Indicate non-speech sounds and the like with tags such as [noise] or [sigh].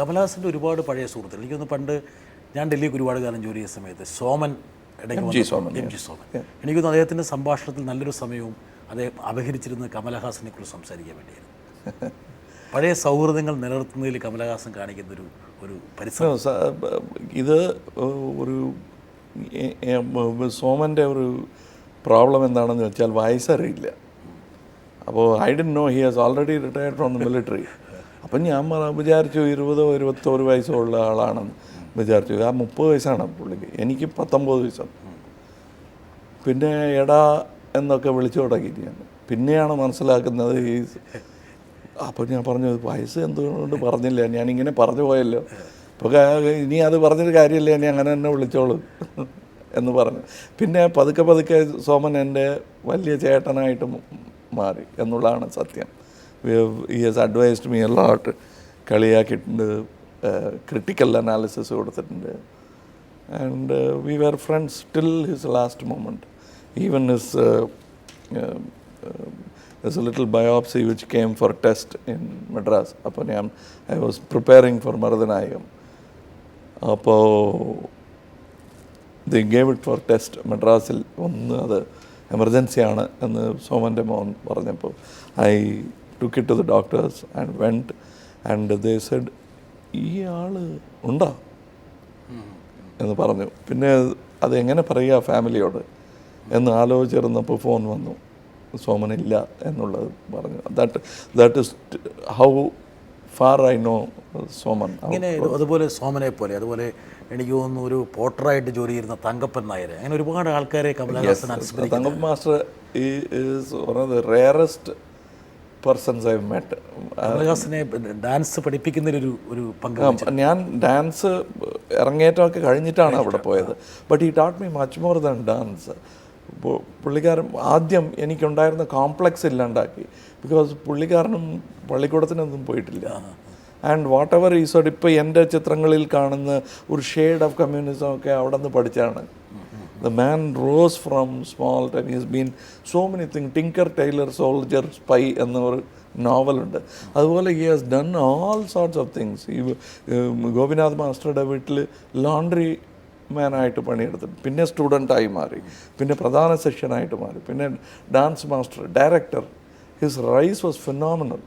കമലഹാസന്റെ ഒരുപാട് പഴയ സുഹൃത്തുക്കൾ. എനിക്കൊന്ന് പണ്ട് ഞാൻ ഡൽഹിക്ക് ഒരുപാട് കാലം ജോലി ചെയ്ത സമയത്ത് സോമൻ ഇടയ്ക്ക് സോമൻ, എം ജി സോമൻ. എനിക്കൊന്ന് അദ്ദേഹത്തിന്റെ സംഭാഷണത്തിൽ നല്ലൊരു സമയവും അദ്ദേഹം അപഹരിച്ചിരുന്ന കമലഹാസനെ കുറിച്ച് സംസാരിക്കാൻ വേണ്ടിയായിരുന്നു. [laughs] പഴയ സൗഹൃദങ്ങൾ നിലനിർത്തുന്നതിൽ കമലഹാസൻ കാണിക്കുന്ന ഒരു ഒരു പരിശ്രമം ഇത് ഒരു സോമന്റെ ഒരു പ്രോബ്ലം എന്താണെന്ന് വെച്ചാൽ വയസ്സറിയില്ല. അപ്പോൾ I don't know he has already retired from the military. [laughs] അപ്പം ഞാൻ വിചാരിച്ചു ഇരുപതോ ഇരുപത്തോരു വയസ്സോ ഉള്ള ആളാണെന്ന് വിചാരിച്ചു. ആ മുപ്പത് വയസ്സാണ് പുള്ളിക്ക്. എനിക്ക് പത്തൊമ്പത് വയസ്സാണ്. പിന്നെ എടാ എന്നൊക്കെ വിളിച്ചു തുടങ്ങി ഞാൻ പിന്നെയാണ് മനസ്സിലാക്കുന്നത് ഈ അപ്പോൾ ഞാൻ പറഞ്ഞു വയസ്സ് എന്തുകൊണ്ട് പറഞ്ഞില്ല? ഞാനിങ്ങനെ പറഞ്ഞു പോയല്ലോ. അപ്പോൾ ഇനി അത് പറഞ്ഞൊരു കാര്യമില്ല. ഇനി അങ്ങനെ തന്നെ വിളിച്ചോളൂ. എന്ന് പറഞ്ഞു. പിന്നെ പതുക്കെ പതുക്കെ സോമൻ എന്റെ വലിയ ചേട്ടനായിട്ട് മാറി എന്നുള്ളതാണ് സത്യം. ഈ ഹാസ് അഡ്വൈസ്ഡ് മീ എല്ലാട്ട് കളിയാക്കിയിട്ടുണ്ട്. ക്രിട്ടിക്കൽ അനാലിസിസ് കൊടുത്തിട്ടുണ്ട്. And we were friends friends his last last even his there's a little biopsy which came for test in Madras. അപ്പോൾ ഞാൻ I was preparing for Marudhanayagam അപ്പോൾ they gave it for test മദ്രാസിൽ ഒന്ന് അത് എമർജൻസിയാണ് എന്ന് സോമന്റെ മോൻ പറഞ്ഞപ്പോൾ I took it to the doctors and went and they said ഈ ആൾ ഉണ്ടോ? എന്ന് പറഞ്ഞു. പിന്നെ അതെങ്ങനെ പറയുക ഫാമിലിയോട്? എന്ന് ആലോചിച്ചിരുന്നപ്പോൾ ഫോൺ വന്നു. സോമനില്ല എന്നുള്ളത് പറഞ്ഞു. That that is how far I know Soman. ഇങ്ങനെ അതുപോലെ സോമനെ പോലെ അതുപോലെ എനിക്ക് തോന്നുന്നു ഒരു പോട്ടറായിട്ട് ജോലി ചെയ്യുന്ന തങ്കപ്പൻ നായർ അങ്ങനെ ഒരുപാട് ആൾക്കാരെ Kamalahasan Thankappan master he the rarest persons I met കമലഹാസനെ dance പഠിപ്പിക്കുന്നതിലൊരു ഒരു പങ്ക് ഞാൻ ഡാൻസ് ഇറങ്ങേറ്റമൊക്കെ കഴിഞ്ഞിട്ടാണ് അവിടെ പോയത്. But he taught me much more than dance പുള്ളിക്കാരൻ ആദ്യം എനിക്കുണ്ടായിരുന്ന കോംപ്ലക്സ് ഇല്ലാണ്ടാക്കി ബിക്കോസ് പുള്ളിക്കാരനും പള്ളിക്കൂടത്തിനൊന്നും പോയിട്ടില്ല. ആൻഡ് വാട്ട് എവർ ഈസോട് ഇപ്പോൾ എന്റെ ചിത്രങ്ങളിൽ കാണുന്ന ഒരു ഷെയ്ഡ് ഓഫ് കമ്മ്യൂണിസം ഒക്കെ അവിടെ നിന്ന് പഠിച്ചാണ്. The man rose from small time he's been so many thing tinker tailor soldier spy എന്ന ഒരു നോവലുണ്ട്. അതുപോലെ he has done all sorts of things ഈ ഗോപിനാഥ് മാസ്റ്ററുടെ വീട്ടിൽ ലോണ്ടറി മാനായിട്ട് പണിയെടുത്തു പിന്നെ സ്റ്റുഡന്റായി മാറി. പിന്നെ പ്രധാന സെക്ഷനായിട്ട് മാറി. പിന്നെ dance master director his rise was phenomenal